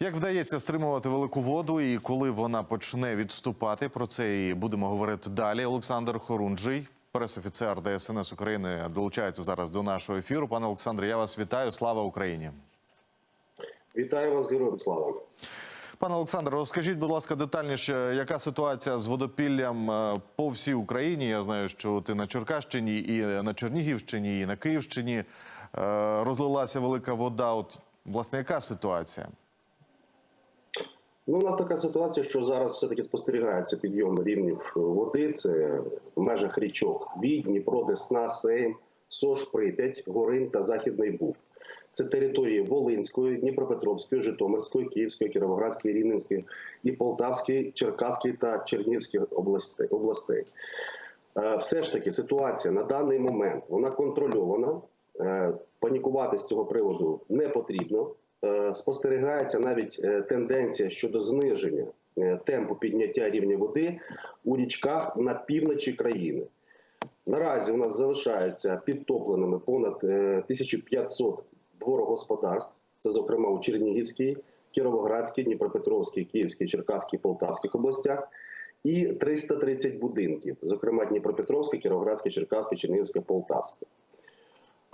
Як вдається стримувати велику воду і коли вона почне відступати? Про це і будемо говорити далі. Олександр Хорунжий, пресофіцер ДСНС України, долучається зараз до нашого ефіру. Пане Олександре, я вас вітаю. Слава Україні. Вітаю вас, героям слава. Пане Олександре, розкажіть, будь ласка, детальніше, яка ситуація з водопіллям е, по всій Україні? Я знаю, що ти на Черкащині, і на Чернігівщині, і на Київщині е, розлилася велика вода. От власне, яка ситуація? Ну, у нас така ситуація, що зараз все-таки спостерігається підйом рівнів води. Це в межах річок Відь, Дніпро, Десна, Сейм, Сош, Прип'ять, Горин та Західний Буг. Це території Волинської, Дніпропетровської, Житомирської, Київської, Кіровоградської, Рівненської і Полтавської, Черкаської та Чернігівської областей. областей. Е, Все ж таки ситуація на даний момент вона контрольована. Е, Панікувати з цього приводу не потрібно. Е, Спостерігається навіть е, тенденція щодо зниження е, темпу підняття рівня води у річках на півночі країни. Наразі у нас залишаються підтопленими понад е, 1500 дворогосподарств. Це, зокрема, у Чернігівській, Кіровоградській, Дніпропетровській, Київській, Черкаській, Полтавських областях, і 330 будинків, зокрема Дніпропетровська, Кіровоградська, Черкаська, Чернігівська, Полтавська.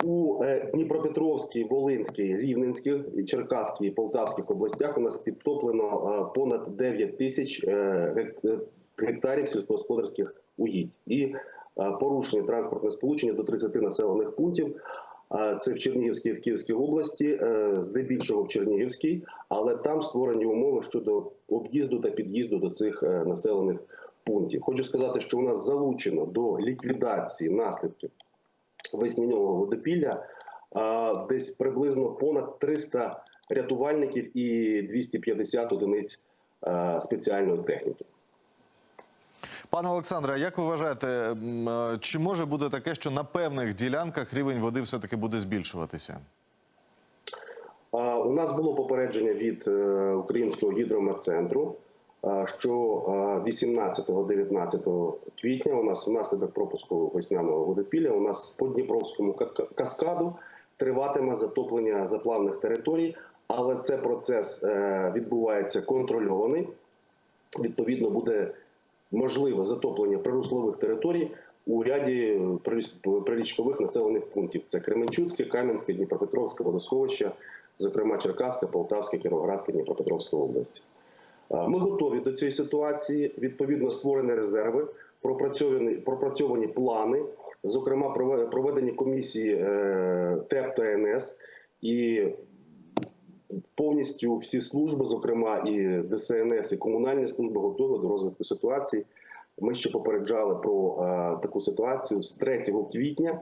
У е, Дніпропетровській, Волинській, Рівненській, Черкаській Полтавських областях у нас підтоплено е, понад 9 тисяч е, гек- гектарів сільськогосподарських угідь і порушення транспортне сполучення до 30 населених пунктів. Це в Чернігівській і в Київській області, здебільшого в Чернігівській, але там створені умови щодо об'їзду та під'їзду до цих населених пунктів. Хочу сказати, що у нас залучено до ліквідації наслідків весняного водопілля десь приблизно понад 300 рятувальників і 250 одиниць спеціальної техніки. Пане Олександре, як ви вважаєте, чи може бути таке, що на певних ділянках рівень води все-таки буде збільшуватися? У нас було попередження від е, українського гідрометцентру, що 18-19 квітня у нас внаслідок пропуску весняного водопілля у нас по Дніпровському ка- ка- каскаду триватиме затоплення заплавних територій, але це процес е, відбувається контрольований. Відповідно, буде можливе затоплення прируслових територій у ряді прирічкових населених пунктів: це Кременчуцьке, Кам'янське, Дніпропетровське водосховище, зокрема Черкаська, Полтавська, Кіровоградська, Дніпропетровська області. Е, Ми готові до цієї ситуації. Відповідно, створені резерви, пропрацьовані, пропрацьовані плани, зокрема, прове- проведені комісії е, ТЕП та НС і повністю всі служби, зокрема і ДСНС, і комунальні служби, готові до розвитку ситуації. Ми ще попереджали про е, таку ситуацію з 3 квітня,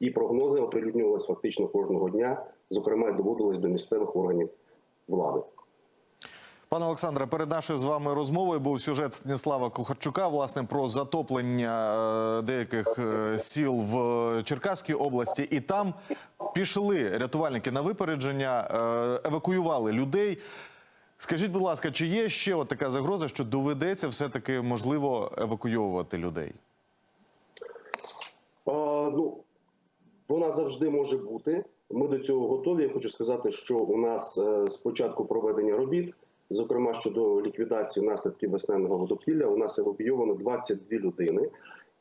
і прогнози оприлюднювалися фактично кожного дня. Зокрема, доводились до місцевих органів влади. Пане Олександре, перед нашою з вами розмовою був сюжет Станіслава Кухарчука, власне, про затоплення е, деяких е, сіл в Черкаській області, і там пішли рятувальники на випередження, е, евакуювали людей. Скажіть, будь ласка, чи є ще от така загроза, що доведеться все-таки можливо евакуйовувати людей? А, ну, вона завжди може бути. Ми до цього готові. Я хочу сказати, що у нас з початку проведення робіт, зокрема щодо ліквідації наслідків весняного водопілля, у нас евакуйовано 22 людини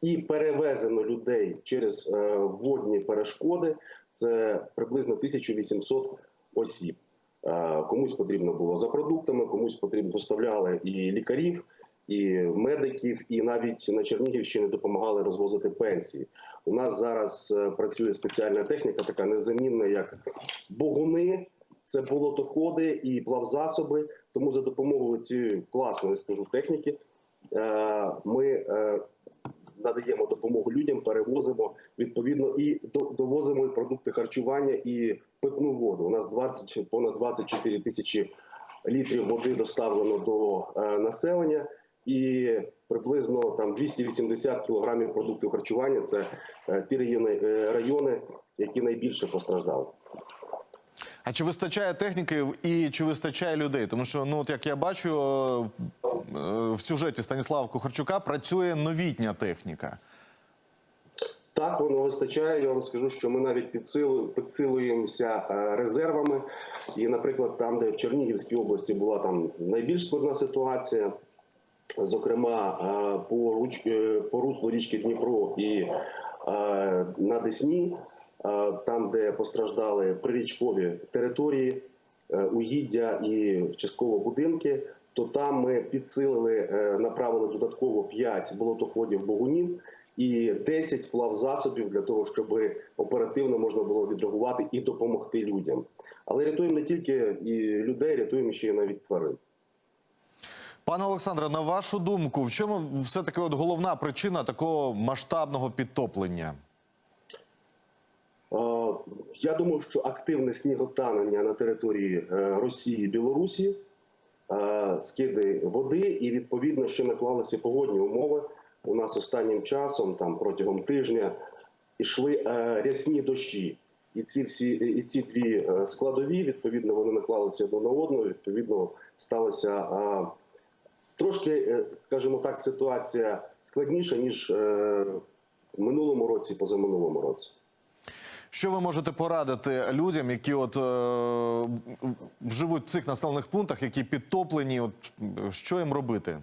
і перевезено людей через е, водні перешкоди. Це приблизно 1800 осіб. Е, Комусь потрібно було за продуктами, комусь потрібно доставляли і лікарів, і медиків, і навіть на Чернігівщині допомагали розвозити пенсії. У нас зараз е, працює спеціальна техніка, така незамінна, як богуни, це болотоходи і плавзасоби. Тому за допомогою цієї класної скажу техніки е, ми е, надаємо допомогу людям, перевозимо відповідно і довозимо продукти харчування і питну воду. У нас 20, понад 24 тисячі літрів води доставлено до е, населення, і приблизно там 280 кілограмів продуктів харчування. Це ті райони, райони, які найбільше постраждали. А чи вистачає техніки і чи вистачає людей? Тому що, ну от як я бачу е, в сюжеті Станіслава Кухарчука, працює новітня техніка. Так, воно вистачає. Я вам скажу, що ми навіть підсилу- підсилуємося е, резервами. І, наприклад, там, де в Чернігівській області була там найбільш складна ситуація, зокрема е, по руслу річки Дніпро і на Десні, там, де постраждали прирічкові території, е, угіддя і частково будинки, то там ми підсилили, е, направили додатково 5 болотоходів богунів і 10 плавзасобів для того, щоб оперативно можна було відреагувати і допомогти людям. Але рятуємо не тільки і людей, рятуємо ще й навіть тварин. Пане Олександре, на вашу думку, в чому все таки от головна причина такого масштабного підтоплення? Я думаю, що активне сніготанення на території е, Росії і Білорусі, е, скиди води, і відповідно, що наклалися погодні умови. У нас останнім часом, там протягом тижня, йшли е, рясні дощі. І ці всі і ці дві складові, відповідно, вони наклалися одна на одну. Відповідно, сталося трошки, скажімо так, ситуація складніша ніж в минулому році, позаминулому році. Що ви можете порадити людям, які от е, вживуть в цих населених пунктах, які підтоплені? От що їм робити?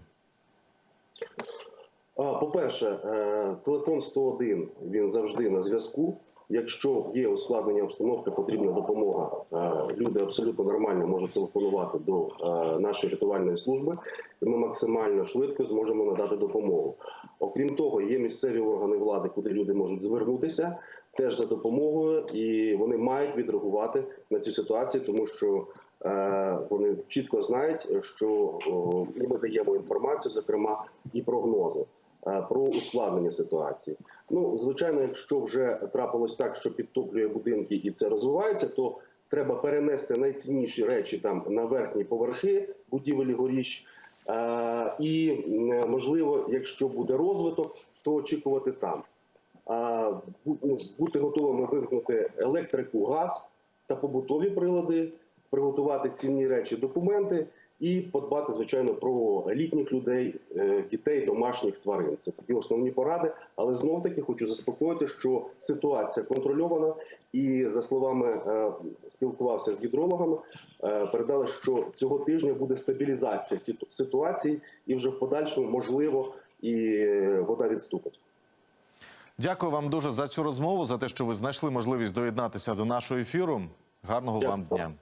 По-перше, е, телефон 101, він завжди на зв'язку. Якщо є ускладнення обстановки, потрібна допомога. е, Люди абсолютно нормально можуть телефонувати до е, нашої рятувальної служби, і ми максимально швидко зможемо надати допомогу. Окрім того, є місцеві органи влади, куди люди можуть звернутися теж за допомогою, і вони мають відреагувати на цю ситуацію, тому що е, вони чітко знають, що ми даємо інформацію, зокрема і прогнози е, про ускладнення ситуації. Ну, звичайно, якщо вже трапилось так, що підтоплює будинки і це розвивається, то треба перенести найцінніші речі там на верхні поверхи будівель горіщ. Е, І можливо, якщо буде розвиток, то очікувати там. Ну, бути готовими вимкнути електрику, газ та побутові прилади, приготувати цінні речі, документи і подбати, звичайно, про літніх людей, е, дітей, домашніх тварин. Це такі основні поради. Але знов таки хочу заспокоїти, що ситуація контрольована, і за словами е, спілкувався з гідрологами, е, передали, що цього тижня буде стабілізація ситуації, і вже в подальшому можливо і вода відступить. Дякую вам дуже за цю розмову, за те, що ви знайшли можливість доєднатися до нашого ефіру. Гарного вам дня.